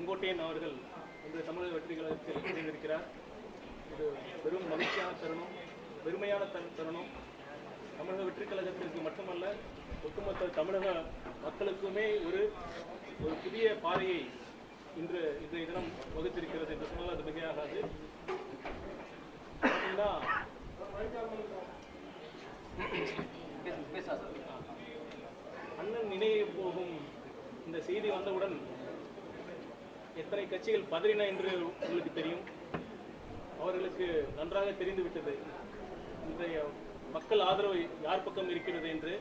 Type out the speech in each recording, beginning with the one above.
செங்கோட்டையன் அவர்கள் இன்று தமிழக வெற்றி கழகத்தில் இணைந்திருக்கிறார். இது பெரும் மகிழ்ச்சியான தருணம் பெருமையான தரு- தருணம். தமிழக வெற்றி கழகத்திற்கு மட்டுமல்ல ஒட்டுமொத்த தமிழக மக்களுக்குமே ஒரு ஒரு புதிய பாதையை இன்று இன்றைய தினம் வகுத்திருக்கிறது என்று சொன்னால் அது மிகையாகாது. பார்த்தீங்கன்னா அண்ணன் நினைவு போகும் இந்த செய்தி வந்தவுடன் எத்தனை கட்சிகள் பதறின என்று உங்களுக்கு தெரியும்? அவர்களுக்கு நன்றாக தெரிந்துவிட்டது. இன்றைய மக்கள் ஆதரவு யார் பக்கம் இருக்கிறது என்று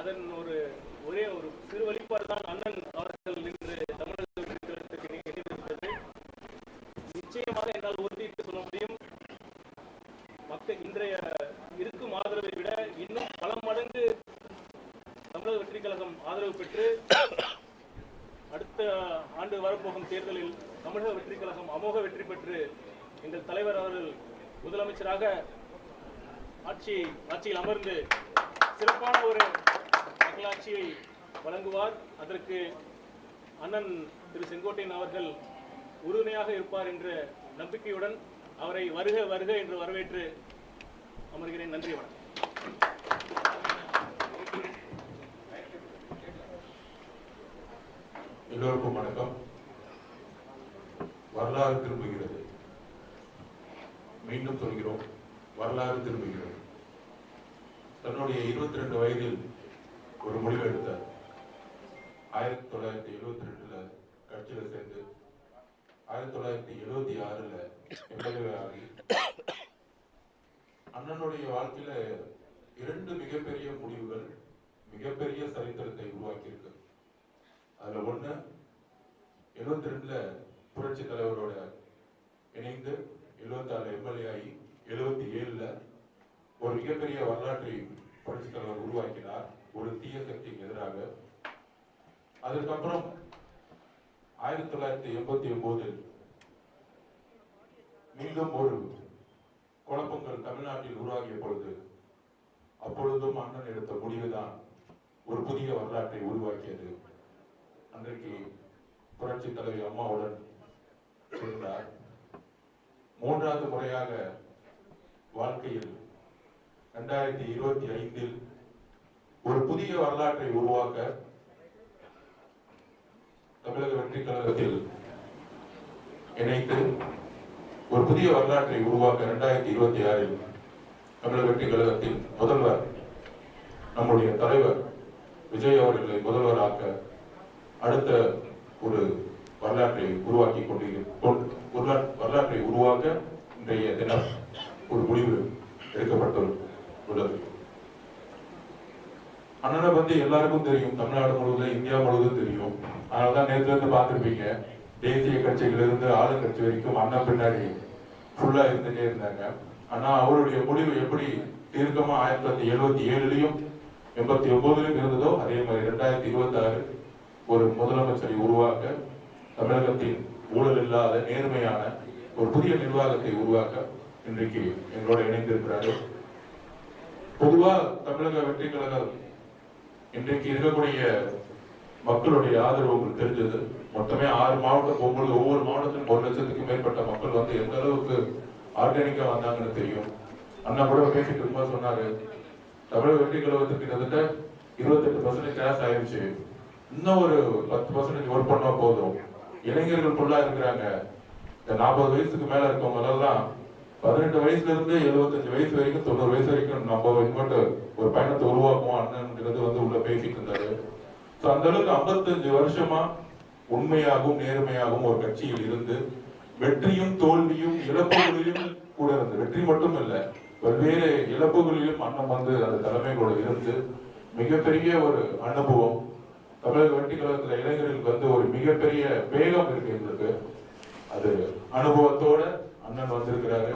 அதன் ஒரு ஒரே ஒரு சிறு வழிபாடு தான் அண்ணன் அவர்கள் இன்று தமிழக வெற்றிக் கழகத்துக்கு இணைந்திருக்கிறது நிச்சயமாக என்னால் உறுதியிட்டு சொல்ல முடியும் மக்கள் இன்றைய இருக்கும் ஆதரவை விட இன்னும் பல மடங்கு தமிழக வெற்றி கழகம் ஆதரவு பெற்று அடுத்த ஆண்டு தேர்தலில் தமிழக வெற்றி கழகம் அமோக வெற்றி பெற்று எங்கள் தலைவர் அவர்கள் முதலமைச்சராக ஆட்சி ஆட்சியில் அமர்ந்து சிறப்பான ஒரு மக்களாட்சியை வழங்குவார். அதற்கு அண்ணன் திரு செங்கோட்டையன் அவர்கள் உறுதுணையாக இருப்பார் என்ற நம்பிக்கையுடன் அவரை வருக வருக என்று வரவேற்று அமர்கிறேன். நன்றி வணக்கம். எல்லோருக்கும் வணக்கம். வரலாறு திரும்புகிறது. மீண்டும் சொல்கிறோம் வரலாறு திரும்புகிறது. தன்னுடைய இருபத்தி ரெண்டு வயதில் ஒரு முடிவு எடுத்தார் ஆயிரத்தி தொள்ளாயிரத்தி எழுபத்தி ரெண்டுல கட்சியில சேர்ந்து ஆயிரத்தி தொள்ளாயிரத்தி எழுபத்தி ஆறுல எம்எல்ஏ ஆகி அண்ணனுடைய வாழ்க்கையில இரண்டு மிகப்பெரிய முடிவுகள் மிகப்பெரிய சரித்திரத்தை உருவாக்கியிருக்கு. அதுல ஒண்ணு எழுபத்தி ரெண்டுல புரட்சி தலைவரோட இணைந்து எழுபத்தி ஆறு எம்எல்ஏ ஆகி எழுபத்தி ஏழுல ஒரு மிகப்பெரிய வரலாற்றை புரட்சி தலைவர் உருவாக்கினார். ஒரு தீய சக்திக்கு எதிராக. அதுக்கப்புறம் ஆயிரத்தி தொள்ளாயிரத்தி எண்பத்தி ஒன்பதில் மீண்டும் ஒரு குழப்பங்கள் தமிழ்நாட்டில் உருவாகிய பொழுது அப்பொழுதும் அண்ணன் எடுத்த முடிவுதான் ஒரு புதிய வரலாற்றை உருவாக்கியது. அன்றைக்கு புரட்சி தலைவி அம்மாவுடன் சொல்கிறார் மூன்றாவது முறையாக வாழ்க்கையில் ரெண்டாயிரத்தி இருபத்தி ஐந்தில் ஒரு புதிய வரலாற்றை உருவாக்க தமிழக வெற்றி கழகத்தில் இணைத்து ஒரு புதிய வரலாற்றை உருவாக்க இரண்டாயிரத்தி இருபத்தி ஆறில் தமிழக வெற்றி கழகத்தில் முதல்வர் நம்முடைய தலைவர் விஜய் அவர்களை முதல்வராக்க அடுத்த ஒரு வரலாற்றை உருவாக்கி கொண்டு வரலாற்றை உருவாக்க இன்றைய தினம் ஒரு முடிவு எடுக்கப்பட்டுள்ளது. அண்ணனை பத்தி எல்லாருக்கும் தெரியும் தமிழ்நாடு முழுவதும் இந்தியா முழுவதும் தெரியும். அதனாலதான் நேத்துல இருந்து பார்த்திருப்பீங்க தேசிய கட்சிகள் இருந்து ஆளுங்கட்சி வரைக்கும் அண்ணன் பின்னாடி ஃபுல்லா இருந்துட்டே இருந்தாங்க. ஆனா அவருடைய முடிவு எப்படி தீர்க்கமா ஆயிரத்தி தொள்ளாயிரத்தி எழுபத்தி ஏழுலயும் எண்பத்தி ஒன்பதுலயும் இருந்ததோ அதே மாதிரி ரெண்டாயிரத்தி இருபத்தி ஆறு ஒரு முதலமைச்சரை உருவாக்க தமிழகத்தின் ஊழல் இல்லாத நேர்மையான ஒரு புதிய நிர்வாகத்தை உருவாக்க இன்றைக்கு எங்களோட இணைந்திருக்கிறார்கள். பொதுவா தமிழக வெற்றி கழகம் இன்றைக்கு இருக்கக்கூடிய மக்களுடைய ஆதரவு உங்களுக்கு தெரிஞ்சது. மொத்தமே ஆறு மாவட்டம் ஒவ்வொரு ஒவ்வொரு மாவட்டத்திலும் ஒரு லட்சத்துக்கு மேற்பட்ட மக்கள் வந்து எந்த அளவுக்கு ஆர்கானிக்கா வந்தாங்கன்னு தெரியும். அண்ணா கூட பேசிட்டு இருக்கும்போது சொன்னாரு தமிழக வெற்றி கழகத்துக்கு கிட்டத்தட்ட இருபத்தெட்டு பர்சன்டேஜ் கிராஸ் ஆயிடுச்சு இன்னும் ஒரு பத்து பர்சன்டேஜ் ஒர்க் பண்ணா போதும். இளைஞர்கள் ஃபுல்லா இருக்கிறாங்க இந்த நாற்பது வயசுக்கு மேல இருக்கவங்க எல்லாம் பதினெட்டு வயசுல இருந்து எழுபத்தஞ்சு வயசு வரைக்கும் தொண்ணூறு வயசு வரைக்கும் நம்ம இன்வெட்டு ஒரு பயணத்தை உருவாக்குவோம். அண்ணன்ங்கிறது வந்து உள்ள பேசிட்டு இருந்தாரு. ஸோ அந்த அளவுக்கு ஐம்பத்தஞ்சு வருஷமா உண்மையாகவும் நேர்மையாகவும் ஒரு கட்சியில் இருந்து வெற்றியும் தோல்வியும் இழப்புகளிலும் கூட இருந்து வெற்றி மட்டும் இல்லை பல்வேறு இழப்புகளிலும் அண்ணன் வந்து அந்த தலைமைகளோட இருந்து மிகப்பெரிய ஒரு அனுபவம் தமிழக வட்டி கழகத்துல இளைஞர்களுக்கு வந்து ஒரு மிகப்பெரிய வேகம் இருக்கு எங்களுக்கு. அது அனுபவத்தோட அண்ணன் வந்திருக்கிறாரு.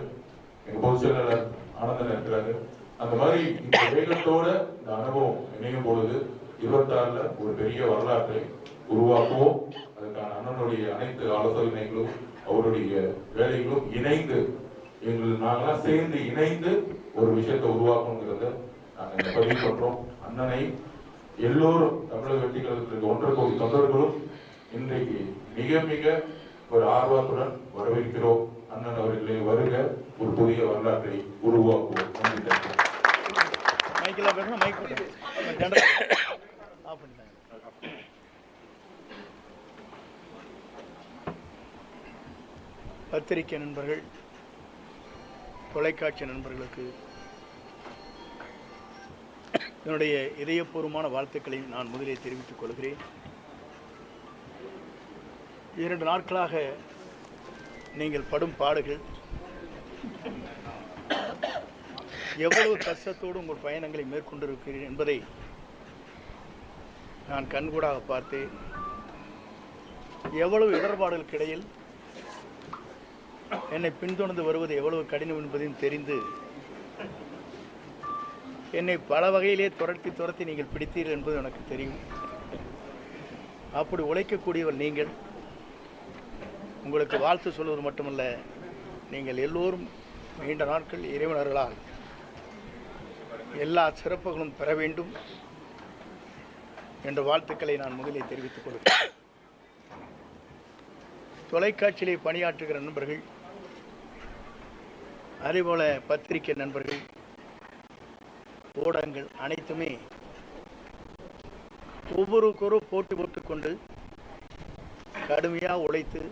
எங்க பொதுச் செயலாளர் ஆனந்தன் இருக்கிறாரு. அந்த மாதிரி இந்த வேகத்தோட இந்த அனுபவம் இணையும் பொழுது இருபத்தாறுல ஒரு பெரிய வரலாற்றை உருவாக்குவோம். அதுக்கான அண்ணனுடைய அனைத்து ஆலோசனைகளும் அவருடைய வேலைகளும் இணைந்து எங்கள் நாங்களாம் சேர்ந்து இணைந்து ஒரு விஷயத்தை உருவாக்கணுங்கிறத நாங்கள் பதிவு பண்றோம். அண்ணனை எல்லோரும் தமிழக வெற்றி கழகத்தில் இருக்க ஒன்றரை கோடி தொண்டர்களும் இன்றைக்கு மிக மிக ஒரு ஆர்வத்துடன் வரவேற்கிறோம். அண்ணன் அவர்களே வருக. ஒரு புதிய வரலாற்றை உருவாக்குவோம். பத்திரிகை நண்பர்கள் தொலைக்காட்சி நண்பர்களுக்கு என்னுடைய இதயபூர்வமான வாழ்த்துக்களை நான் முதலே தெரிவித்துக் கொள்கிறேன். இரண்டு நாட்களாக நீங்கள் படும் பாடுகள் எவ்வளவு கஷ்டத்தோடு உங்கள் பயணங்களை மேற்கொண்டிருக்கிறீர்கள் என்பதை நான் கண்கூடாக பார்த்தேன். எவ்வளவு இடர்பாடுகளுக்கு இடையில் என்னை பின்தொடர்ந்து வருவது எவ்வளவு கடினம் என்பதையும் தெரிந்து என்னை பல வகையிலே துரத்தி துரத்தி நீங்கள் பிடித்தீர்கள் என்பது எனக்கு தெரியும். அப்படி உழைக்கக்கூடியவர் நீங்கள். உங்களுக்கு வாழ்த்து சொல்வது மட்டுமல்ல நீங்கள் எல்லோரும் நீண்ட நாட்கள் இறைவனர்களால் எல்லா சிறப்புகளும் பெற வேண்டும் என்ற வாழ்த்துக்களை நான் முதலில் தெரிவித்துக் கொள்கிறேன். தொலைக்காட்சியிலே பணியாற்றுகிற நண்பர்கள் அதேபோல பத்திரிகை நண்பர்கள் ஊடகங்கள் அனைத்துமே ஒவ்வொருக்கொரு போட்டி போட்டுக்கொண்டு கடுமையாக உழைத்து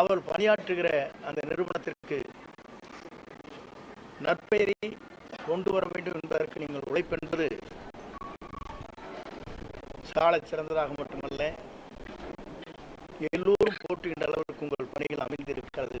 அவர் பணியாற்றுகிற அந்த நிறுவனத்திற்கு நற்பெயரை கொண்டு வர வேண்டும் என்பதற்கு நீங்கள் உழைப்பென்பது சாலை சிறந்ததாக மட்டுமல்ல எல்லோரும் போற்றுகின்ற அளவிற்கு உங்கள் பணிகள் அமைந்திருக்கிறது.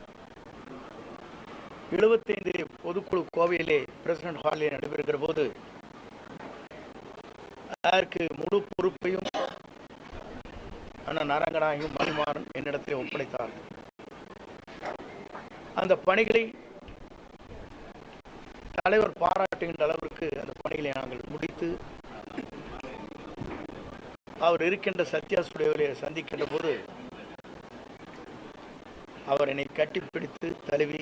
எழுபத்தைந்து பொதுக்குழு கோவையிலே பிரசிடென்ட் ஹாலில் நடைபெறுகிற போது அதற்கு முழு பொறுப்பையும் அண்ணன் அரங்கநாயகம் மணிமாறன் என்னிடத்தில் ஒப்படைத்தார். அந்த பணிகளை தலைவர் பாராட்டுகின்ற அளவிற்கு அந்த பணிகளை நாங்கள் முடித்து அவர் இருக்கின்ற சத்யா ஸ்டுடியோவிலே சந்திக்கின்ற போது அவர் என்னை கட்டிப்பிடித்து தழுவி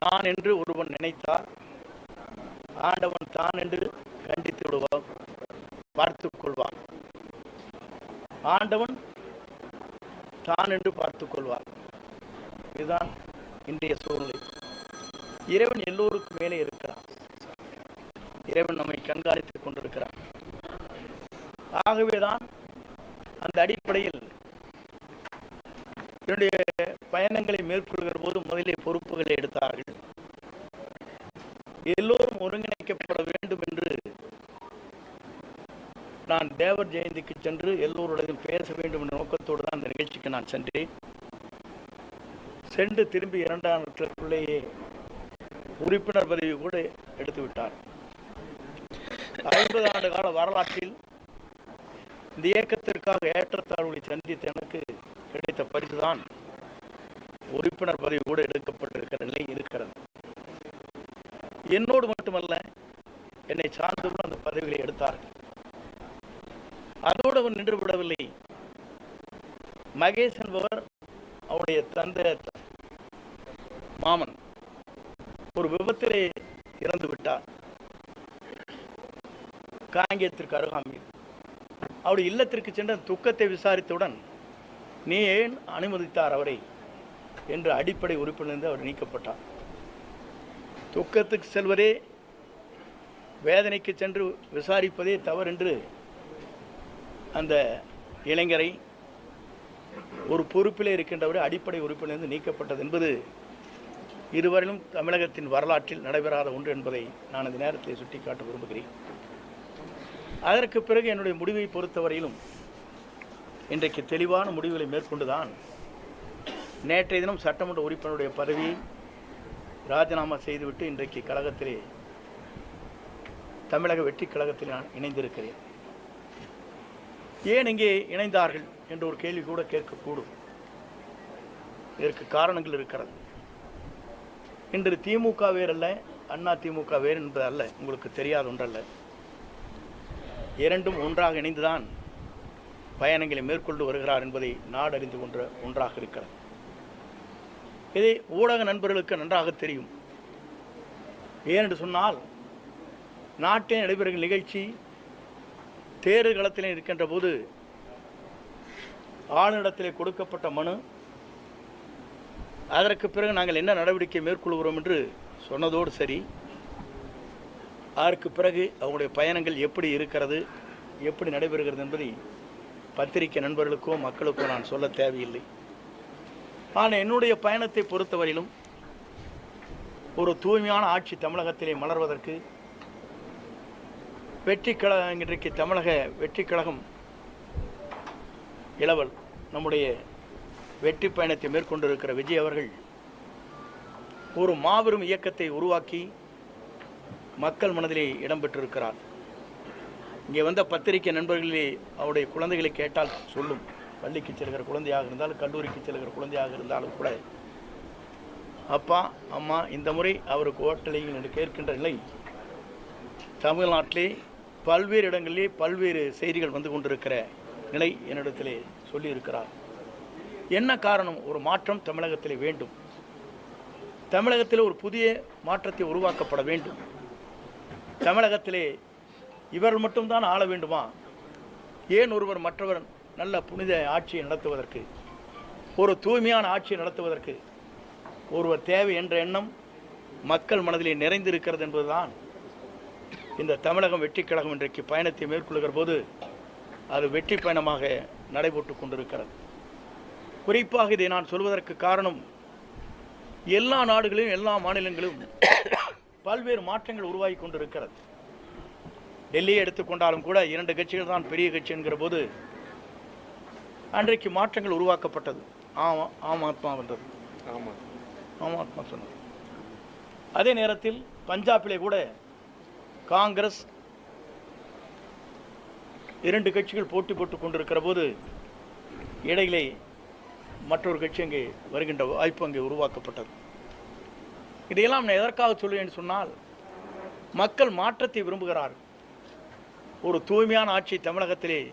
நான் என்று ஒருவன் நினைத்தால் ஆண்டவன் தான் என்று கண்டித்து விடுவான் பார்த்துக் கொள்வான். ஆண்டவன் தான் என்று பார்த்துக் கொள்வான். இதுதான் இன்றைய சூழ்நிலை. இறைவன் எல்லோருக்கும் மேலே இருக்கிறான். இறைவன் நம்மை கண்காணித்துக் கொண்டிருக்கிறான். ஆகவேதான் அந்த அடிப்படையில் என்னுடைய பயணங்களை மேற்கொள்கிற போது முதலே பொறுப்புகளை எடுத்தார்கள். எல்லோரும் ஒருங்கிணைக்கப்பட வேண்டும் என்று நான் தேவர் ஜெயந்திக்கு சென்று எல்லோருடையும் பேச வேண்டும் என்ற நோக்கத்தோடு தான் அந்த நிகழ்ச்சிக்கு நான் சென்றேன். சென்று திரும்பி இரண்டாம் நாட்களுக்குள்ளேயே உறுப்பினர் பதவி கூட எடுத்துவிட்டார் ஐம்பது ஆண்டு கால வரலாற்றில் இந்த இயக்கத்திற்காக ஏற்றத்தாழ்வுகளை சந்தித்த எனக்கு கிடைத்த பரிசுதான். உறுப்பினர் பதவி கூட எடுக்கப்பட்டிருக்கிற நிலை இருக்கிறது. என்னோடு மட்டுமல்ல என்னை சார்ந்தவர்கள் அந்த பதவிகளை எடுத்தார்கள். அதோடு அவன் நின்று விடவில்லை. மகேஷ் என்பவர் அவருடைய தந்தை மாமன். ஒரு விபத்திலே இறந்து விட்டார். காங்கேயத்திற்கு அருகாமையில். அவருடைய இல்லத்திற்கு சென்ற துக்கத்தை விசாரித்தவுடன் நீ ஏன் அனுமதித்தார் அவரை? என்று அடிப்படை உறுப்பிலிருந்து அவர் நீக்கப்பட்டார். துக்கத்துக்கு செல்வதே வேதனைக்கு சென்று விசாரிப்பதே தவறென்று அந்த இளைஞரை ஒரு பொறுப்பிலே இருக்கின்றவரை அடிப்படை உறுப்பிலிருந்து நீக்கப்பட்டது என்பது இதுவரையிலும் தமிழகத்தின் வரலாற்றில் நடைபெறாத ஒன்று என்பதை நான் இந்த நேரத்தில் சுட்டிக்காட்ட விரும்புகிறேன். அதற்கு பிறகு என்னுடைய முடிவை பொறுத்தவரையிலும் இன்றைக்கு தெளிவான முடிவுகளை மேற்கொண்டுதான் நேற்றைய தினம் சட்டமன்ற உறுப்பினருடைய பதவியை ராஜினாமா செய்துவிட்டு இன்றைக்கு கழகத்திலே தமிழக வெற்றி கழகத்தில் நான் இணைந்திருக்கிறேன். ஏன் இங்கே இணைந்தார்கள் என்ற ஒரு கேள்வி கூட கேட்கக்கூடும். இதற்கு காரணங்கள் இருக்கிறது. இன்று திமுக வேறல்ல அண்ணா திமுக வேறு என்பது அல்ல உங்களுக்கு தெரியாத ஒன்றல்ல. இரண்டும் ஒன்றாக இணைந்துதான் பயணங்களை மேற்கொண்டு வருகிறார் என்பதை நாடறிந்து கொன்ற ஒன்றாக இருக்கிறது. இதை ஊடக நண்பர்களுக்கு நன்றாக தெரியும். ஏனென்று சொன்னால் நாட்டில் நடைபெறும் நிகழ்ச்சி தேர்தல் களத்தில் இருக்கின்ற போது ஆளுநரிடத்திலே கொடுக்கப்பட்ட மனு அதற்கு பிறகு நாங்கள் என்ன நடவடிக்கை மேற்கொள்கிறோம் என்று சொன்னதோடு சரி அதற்கு பிறகு அவங்களுடைய பயணங்கள் எப்படி இருக்கிறது எப்படி நடைபெறுகிறது என்பதை பத்திரிகை நண்பர்களுக்கோ மக்களுக்கோ நான் சொல்ல தேவையில்லை. ஆனால் என்னுடைய பயணத்தை பொறுத்தவரையிலும் ஒரு தூய்மையான ஆட்சி தமிழகத்திலே மலர்வதற்கு வெற்றி கழகம் இன்றைக்கு தமிழக வெற்றி கழகம் இளவல் நம்முடைய வெற்றி பயணத்தை மேற்கொண்டிருக்கிற விஜய் அவர்கள் ஒரு மாபெரும் இயக்கத்தை உருவாக்கி மக்கள் மனதிலே இடம்பெற்றிருக்கிறார் இங்கே வந்த பத்திரிகை நண்பர்களே அவருடைய குழந்தைகளை கேட்டால் சொல்லும். பள்ளிக்கு செல்கிற குழந்தையாக இருந்தாலும் கல்லூரிக்கு செல்கிற குழந்தையாக இருந்தாலும் கூட அப்பா அம்மா இந்த முறை அவருக்கு ஓட்டலையும் என்று கேட்கின்ற நிலை தமிழ்நாட்டிலே பல்வேறு இடங்களிலே பல்வேறு செய்திகள் வந்து கொண்டிருக்கிற நிலை என்னிடத்திலே சொல்லியிருக்கிறார். என்ன காரணம்? ஒரு மாற்றம் தமிழகத்திலே வேண்டும். தமிழகத்தில் ஒரு புதிய மாற்றத்தை உருவாக்கப்பட வேண்டும். தமிழகத்திலே இவர்கள் மட்டும்தான் ஆள வேண்டுமா? ஏன் ஒருவர் மற்றவர் நல்ல புனித ஆட்சியை நடத்துவதற்கு ஒரு தூய்மையான ஆட்சியை நடத்துவதற்கு ஒருவர் தேவை என்ற எண்ணம் மக்கள் மனதிலே நிறைந்திருக்கிறது என்பதுதான் இந்த தமிழகம் வெற்றி கழகம் இன்றைக்கு பயணத்தை மேற்கொள்கிற போது அது வெற்றி பயணமாக நடைபெற்று கொண்டிருக்கிறது. குறிப்பாக இதை நான் சொல்வதற்கு காரணம் எல்லா நாடுகளிலும் எல்லா மாநிலங்களிலும் பல்வேறு மாற்றங்கள் உருவாகி கொண்டிருக்கிறது. டெல்லியை எடுத்துக்கொண்டாலும் கூட இரண்டு கட்சிகள் தான் பெரிய கட்சி என்கிற போது அன்றைக்கு மாற்றங்கள் உருவாக்கப்பட்டது. ஆமா ஆம் ஆத்மா வந்தது. ஆமா. ஆம் ஆத்மா சொன்னது. அதே நேரத்தில் பஞ்சாபிலே கூட காங்கிரஸ் இரண்டு கட்சிகள் போட்டி போட்டுக் கொண்டிருக்கிற போது இடையிலே மற்றொரு கட்சி அங்கே வருகின்ற வாய்ப்பு அங்கே உருவாக்கப்பட்டது. இதையெல்லாம் நான் எதற்காக சொல்லுவேன் சொன்னால் மக்கள் மாற்றத்தை விரும்புகிறார்கள். ஒரு தூய்மையான ஆட்சி தமிழகத்திலே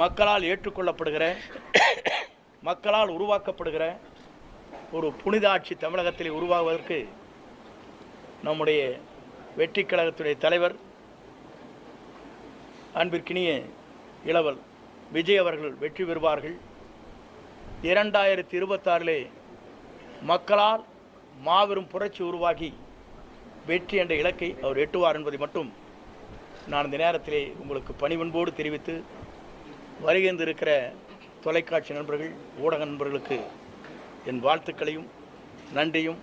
மக்களால் ஏற்றுக்கொள்ளப்படுகிற மக்களால் உருவாக்கப்படுகிற ஒரு புனித ஆட்சி தமிழகத்தில் உருவாவதற்கு நம்முடைய வெற்றி கழகத்துடைய தலைவர் அன்பிற்கினிய இளவல் விஜய் அவர்கள் வெற்றி பெறுவார்கள். இரண்டாயிரத்தி இருபத்தாறிலே மக்களால் மாபெரும் புரட்சி உருவாகி வெற்றி என்ற இலக்கை அவர் எட்டுவார் என்பதை மட்டும் நான் இந்த நேரத்திலே உங்களுக்கு பணிவன்போடு தெரிவித்து வருகின்றிருக்கிற தொலைக்காட்சி நண்பர்கள் ஊடக நண்பர்களுக்கு என் வாழ்த்துக்களையும் நன்றியும்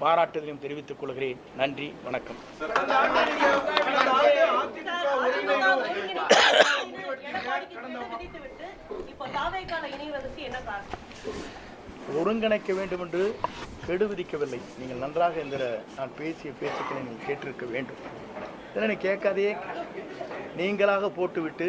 பாராட்டுதலையும் தெரிவித்துக் கொள்கிறேன். நன்றி வணக்கம். ஒருங்கிணைக்க வேண்டும் என்று கெடு விதிக்கவில்லை. நீங்கள் நன்றாக இந்த நான் பேசிய பேச்சுக்களை நீங்கள் கேட்டிருக்க வேண்டும். இதனை கேட்காதே. நீங்களாக போட்டுவிட்டு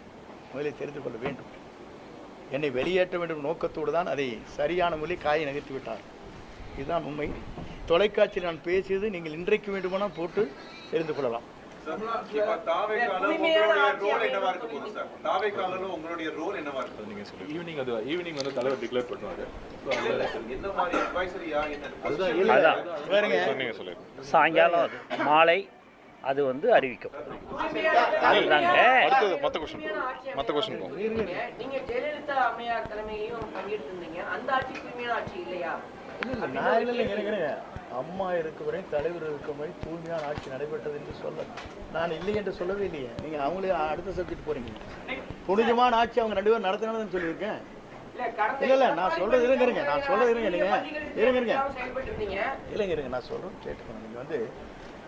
முதலில் தெரிந்து கொள்ள வேண்டும். என்னை வெளியேற்ற வேண்டும் நோக்கத்தோடு தான் அதை சரியான மொழி காயை நகர்த்தி விட்டார். இதுதான் உண்மை. தொலைக்காட்சியில் நான் பேசியது நீங்கள் இன்றைக்கு வேண்டுமானால் போட்டு தெரிந்து கொள்ளலாம். ஈவினிங் அது ஈவினிங் வந்து தலைவர் டிக்ளேர் பண்ணுவாரு. சாயங்காலம் மாலை அது வந்து அறிவிக்கப்படும். அதுதாங்க. அடுத்தது மத்த கொஸ்டின் மத்த கொஸ்டின் நீங்க ஜெயலலிதா அம்மையார் தலைமையிலும் பங்கேற்றிருந்தீங்க அந்த ஆட்சி தூய்மையான ஆட்சி இல்லையா? இல்லை இல்லை நான் இல்லை இல்லைங்க அம்மா இருக்கும் வரை தலைவர் இருக்கும் வரை தூய்மையான ஆட்சி நடைபெற்றது என்று சொல்ல நான் இல்லை என்று சொல்லவே இல்லையே. நீங்கள் அவங்களே அடுத்த சப்ஜெக்ட் போறீங்க. புனிதமான ஆட்சி அவங்க ரெண்டு பேரும் நடத்தினாலும் சொல்லியிருக்கேன். இல்ல இல்ல, இல்ல, நான் சொல்றது இருங்க, இருங்க, நான் சொல்றது இருங்க, நீங்க. இருங்க, இருங்க. இல்லைங்க இருங்க. நான் சொல்கிறேன் கேட்டுக்கணும் நீங்கள் வந்து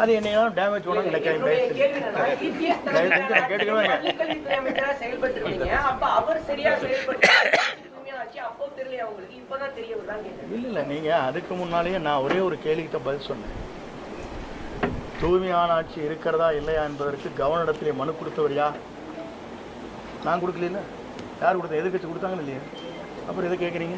அது என்னையெல்லாம் டேமேஜ் பண்ணணும் என்னுடைய கேள்வி என்னன்னா, EPS தயவு செஞ்சு நான் கேட்டுக்கவே இல்லை. இல்லை இல்லை நீங்கள் அதுக்கு முன்னாலேயே நான் ஒரே ஒரு கேள்விக்கிட்ட பதில் சொன்னேன். தூய்மையான ஆட்சி இருக்கிறதா இல்லையா என்பதற்கு கவர்னரிடத்திலே மனு கொடுத்தவர் யார்? நான் கொடுக்கல யார் கொடுத்தா எதிர்கட்சி கொடுத்தாங்கன்னு இல்லையா? அப்புறம் எதை கேட்குறீங்க?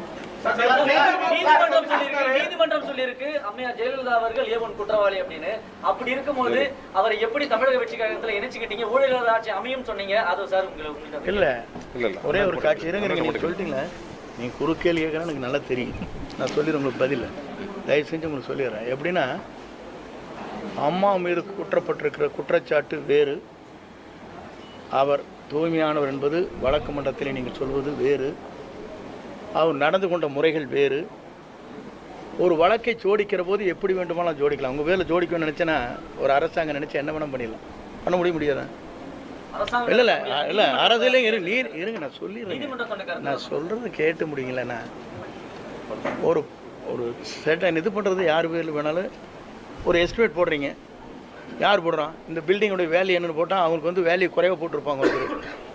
நீதிமன்றம் சொல்லியிருக்கு அம்மையார் ஜெயலலிதா அவர்கள் ஏவன் குற்றவாளி அப்படின்னு. அப்படி இருக்கும்போது அவரை எப்படி தமிழக வெற்றி கழகத்துல இணைச்சுக்கிட்டீங்க? ஊழல் ஆட்சி அமையும் சொன்னீங்க. அது சார் உங்களை உங்களுக்கு இல்லை. இல்ல இல்ல. ஒரே ஒரு காட்சி இருங்க நீங்கள் சொல்லிட்டீங்களே? நீங்கள் குறுக்கேள்வி கேட்குறேன் எனக்கு நல்லா தெரியும். நான் சொல்லிடுறேன் உங்களுக்கு பதில். தயவு செஞ்சு உங்களுக்கு சொல்லிடுறேன். எப்படின்னா அம்மா மீது குற்றப்பட்டிருக்கிற குற்றச்சாட்டு வேறு. அவர் தூய்மையானவர் என்பது வழக்கு மன்றத்திலே நீங்கள் சொல்வது வேறு. அவர் நடந்து கொண்ட முறைகள் வேறு. ஒரு வழக்கை ஜோடிக்கிற போது எப்படி வேண்டுமானாலும் ஜோடிக்கலாம். உங்கள் பேரில் ஜோடிக்கணும்னு நினச்சேன்னா ஒரு அரசாங்கம் நினச்சி என்ன வேணால் பண்ணிடலாம். பண்ண முடிய முடியாதா? இல்லை இல்லை இல்லை அரசியலையும் இரு நீர் இருங்க நான் கருத்து நான் சொல்கிறது கேட்டு முடியுங்களேண்ணா ஒரு ஒரு செட்டன் இது பண்ணுறது யார் பேரில் வேணாலும். ஒரு எஸ்டிமேட் போடுறீங்க. யார் போடுறான்? இந்த பில்டிங்கோடைய வேல்யூ என்னன்னு போட்டால் அவங்களுக்கு வந்து வேல்யூ குறைவாக போட்டிருப்பாங்க ஒருத்தர்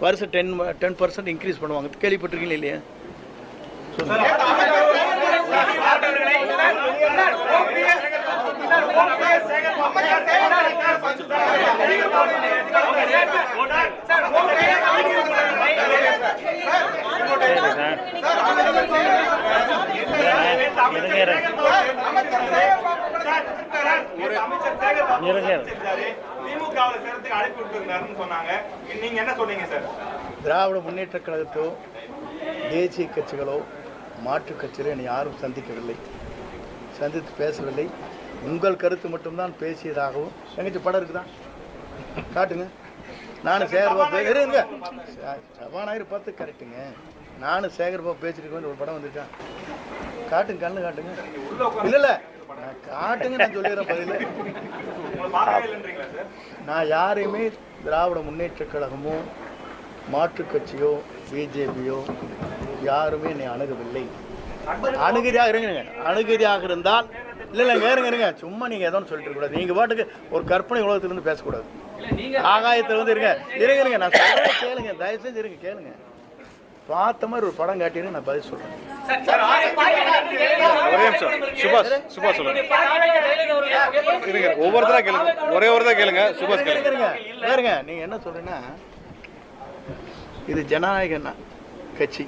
வருஷம் டென் டென் பர்சன்ட் இன்க்ரீஸ் பண்ணுவாங்க கேள்விப்பட்டிருக்கீங்களா இல்லையா திமுகவுல சேர்த்துக்கு அழைப்பு விட்டுருந்தாருன்னு சொன்னாங்க. நீங்க என்ன சொன்னீங்க சார் திராவிட முன்னேற்றக் கழகத்தோ தேசிய கட்சிகளோ மாற்றுக் கட்சிகளோ என்னை யாரும் சந்திக்கவில்லை. சந்தித்து பேசவில்லை. உங்கள் கருத்து மட்டும்தான் பேசியதாகவும் எங்கச்சி படம் இருக்குதா? காட்டுங்க. நானும் சேகர்பாபு இருங்க. சபாநாயகர் பார்த்து கரெக்டுங்க நானும் சேகர்பாபு பேசிட்டு ஒரு படம் வந்துட்டான் காட்டுங்க கண்ணு காட்டுங்க. இல்லை இல்லை நான் காட்டுங்க நான் சொல்லிடுறேன் பதில். நான் யாரையுமே திராவிட முன்னேற்றக் கழகமோ மாற்றுக் கட்சியோ பிஜேபியோ யாருமே என்னை அணுகவில்லை. அணுகிறியாக இருங்க அணுகிறியாக இருந்தால் இல்லை இல்லை இருங்க இருங்க. சும்மா நீங்கள் எதோ சொல்லிட்டு கூடாது. நீங்கள் பாட்டுக்கு ஒரு கற்பனை உலகத்திலிருந்து பேசக்கூடாது. இல்ல ஆகாயத்தில் வந்து இருங்க. இருங்க இருங்க நான் சொல்கிறத கேளுங்க. தயவு செஞ்சு இருங்க கேளுங்க. பார்த்த மாதிரி ஒரு படம் காட்டிடுங்க நான் பதில் சொல்கிறேன் ஒரே நிமிஷம். சுபாஷ் சுபாஷ் சொல்லுங்க. இருங்க ஒவ்வொருத்தரா கேளுங்க. ஒரே ஒருத்தரா கேளுங்க. சுபாஷ் கேளுங்க. இருங்க நீங்கள் என்ன சொல்றீங்கன்னா இது ஜனநாயக கட்சி.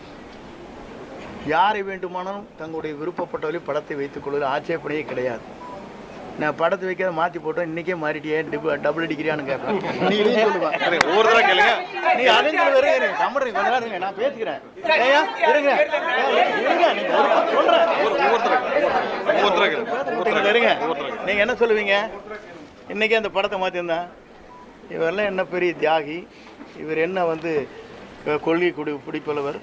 யாரை வேண்டுமானாலும் தங்களுடைய விருப்பப்பட்டவரை படத்தை வைத்துக் கொள்வது ஆட்சேபனையே கிடையாது. நான் படத்தை வைக்காத மாற்றி போட்டோம். இன்னைக்கே மாறிட்டியே. டிபு- டபுள் டிகிரியானு கேட்பேன். நீ கேளுங்க. நீ கொஞ்ச நேரம் இருங்க. நான் பேசிக்கிறேன். இருங்க. இருங்க. நீங்க சொல்றேன் ஒவ்வொருத்தரா ஒவ்வொருத்தரா கேளுங்க ஒருத்தங்க இருங்க நீங்க என்ன சொல்லுவீங்க? இன்னைக்கு அந்த படத்தை மாத்திருந்தேன் இவரெல்லாம் என்ன பெரிய தியாகி? இவர் என்ன வந்து கொள்கை குடி பிடிப்பளவர்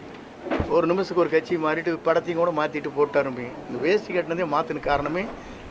ஒரு நிமிஷத்துக்கு ஒரு கட்சி மாறிட்டு படத்தையும் கூட மாற்றிட்டு போட்டாரும்பீங்க இந்த வேஷ்டி கட்டினதே மாற்றின காரணமே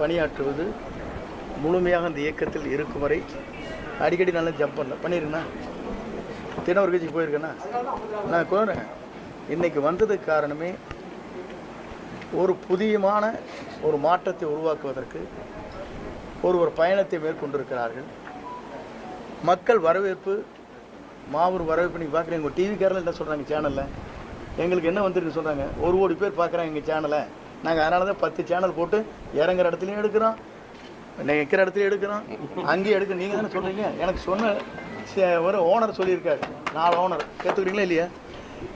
பணியாற்றுவது முழுமையாக அந்த இயக்கத்தில் இருக்கும் வரை அடிக்கடி நல்லா ஜம்ப் பண்ணல பண்ணிருக்கேண்ணா தினம் ஒரு கட்சிக்கு போயிருக்கேண்ணா நான் கோரேன் இன்றைக்கி வந்ததுக்கு காரணமே ஒரு புதியமான ஒரு மாற்றத்தை உருவாக்குவதற்கு ஒரு ஒரு பயணத்தை மேற்கொண்டிருக்கிறார்கள். மக்கள் வரவேற்பு மாபெரும் வரவேற்பு நீங்கள் பார்க்குறீங்க. உங்கள் டிவிக்காரில் என்ன சொல்கிறாங்க சேனலில் எங்களுக்கு என்ன வந்திருக்கு சொல்கிறாங்க ஒரு கோடி பேர் பார்க்குறாங்க எங்கள் சேனலை நாங்கள் அதனால தான் பத்து சேனல் போட்டு இறங்குற இடத்துலையும் எடுக்கிறோம். நிற்கிற இடத்துலையும் எடுக்கிறோம். அங்கேயும் எடுக்க நீங்கள் தானே சொல்கிறீங்க எனக்கு சொன்ன சே- ஒரு ஓனர் சொல்லியிருக்காரு. நாலு ஓனர் கேட்டுக்கிறீங்களா இல்லையா?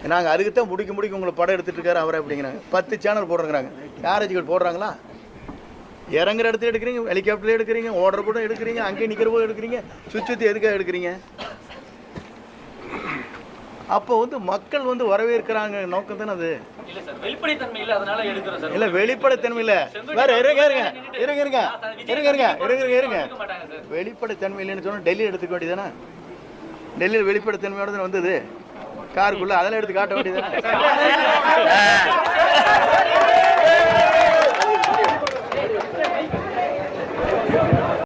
நாங்கள் அதுக்கு தான் முடிக்க முடிக்க உங்களை படம் எடுத்துகிட்டு இருக்காரு அவரை அப்படிங்கிறாங்க. பத்து சேனல் போடுறேங்கிறாங்க. யாராச்சும் போடுறாங்களா? இறங்குற இடத்துல எடுக்கிறீங்க ஹெலிகாப்டர்ல எடுக்கிறீங்க ஓடுற கூட எடுக்கிறீங்க அங்கேயே நிற்கிற போது எடுக்கிறீங்க சுற்றி சுற்றி எதுக்காக எடுக்கிறீங்க? அப்போ வந்து மக்கள் வந்து வரவேற்கிறாங்க. நோக்கம் தானே அது? இல்ல சார் வெளிப்படைத்தன்மை இல்ல வேற இருங்க இருங்க இருங்க இருங்க இருங்க இருங்க இருங்க இருங்க வெளிப்படைத்தன்மை இல்லைன்னு சொன்னா டெல்லி எடுத்துக்க வேண்டியதானே டெல்லியில் வெளிப்படைத்தன்மையோட தானே வந்தது? காருக்குள்ள அதெல்லாம் எடுத்து காட்ட வேண்டியதானே